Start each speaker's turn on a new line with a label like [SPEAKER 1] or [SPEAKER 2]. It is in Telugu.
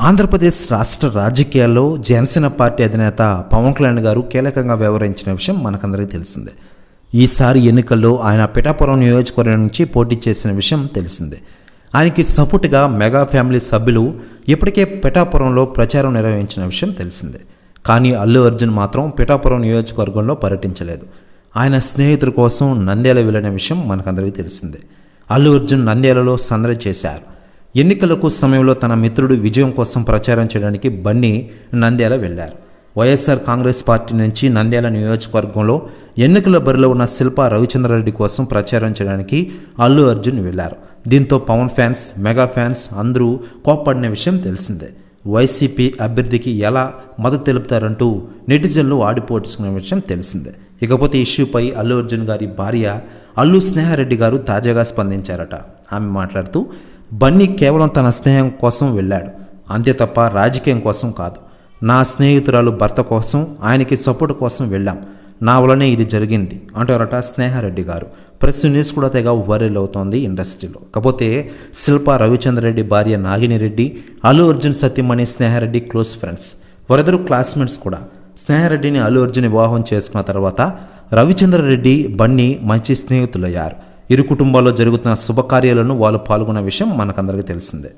[SPEAKER 1] ఆంధ్రప్రదేశ్ రాష్ట్ర రాజకీయాల్లో జనసేన పార్టీ అధినేత పవన్ కళ్యాణ్ గారు కీలకంగా వ్యవహరించిన విషయం మనకందరికీ తెలిసిందే. ఈసారి ఎన్నికల్లో ఆయన పిఠాపురం నియోజకవర్గం నుంచి పోటీ చేసిన విషయం తెలిసిందే. ఆయనకి సపోర్టుగా మెగా ఫ్యామిలీ సభ్యులు ఇప్పటికే పిఠాపురంలో ప్రచారం నిర్వహించిన విషయం తెలిసిందే. కానీ అల్లు అర్జున్ మాత్రం పిఠాపురం నియోజకవర్గంలో పర్యటించలేదు. ఆయన స్నేహితుల కోసం నంద్యాల వెళ్ళిన విషయం మనకందరికీ తెలిసిందే. అల్లు అర్జున్ నంద్యాలలో సందడి చేశారు. ఎన్నికలకు సమయంలో తన మిత్రుడు విజయం కోసం ప్రచారం చేయడానికి బన్నీ నంద్యాల వెళ్ళారు వైఎస్ఆర్ కాంగ్రెస్ పార్టీ నుంచి నంద్యాల నియోజకవర్గంలో ఎన్నికల బరిలో ఉన్న శిల్పా రవిచంద్రారెడ్డి కోసం ప్రచారం చేయడానికి అల్లు అర్జున్ వెళ్ళారు దీంతో పవన్ ఫ్యాన్స్ మెగా ఫ్యాన్స్ అందరూ కోప్పడిన విషయం తెలిసిందే. వైసీపీ అభ్యర్థికి ఎలా మద్దతు తెలుపుతారంటూ నెటిజన్లు ఆడిపోటుకున్న విషయం తెలిసిందే. ఇకపోతే ఇష్యూపై అల్లు అర్జున్ గారి భార్య అల్లు స్నేహారెడ్డి గారు తాజాగా స్పందించారట. ఆమె మాట్లాడుతూ బన్నీ కేవలం తన స్నేహం కోసం వెళ్ళాడు. అంతే తప్ప రాజకీయం కోసం కాదు. నా స్నేహితురాలు భర్త కోసం ఆయనకి సపోర్ట్ కోసం వెళ్ళాం. నా వలనే ఇది జరిగింది అంటారట స్నేహారెడ్డి గారు. ప్రెస్ న్యూస్ కూడా తెగ వైరల్ అవుతోంది ఇండస్ట్రీలో. కాకపోతే శిల్ప రవిచంద్రరెడ్డి భార్య నాగిని రెడ్డి అల్లు అర్జున్ సత్యమణి స్నేహారెడ్డి క్లోజ్ ఫ్రెండ్స్. వారిద్దరు క్లాస్మేట్స్ కూడా. స్నేహారెడ్డిని అల్లు అర్జున్ వివాహం చేసుకున్న తర్వాత రవిచంద్రరెడ్డి బన్నీ మంచి స్నేహితులయ్యారు. ఇరు కుటుంబాల్లో జరుగుతున్న శుభకార్యాలను వాళ్ళు పాల్గొన్న విషయం మనకందరికీ తెలిసిందే.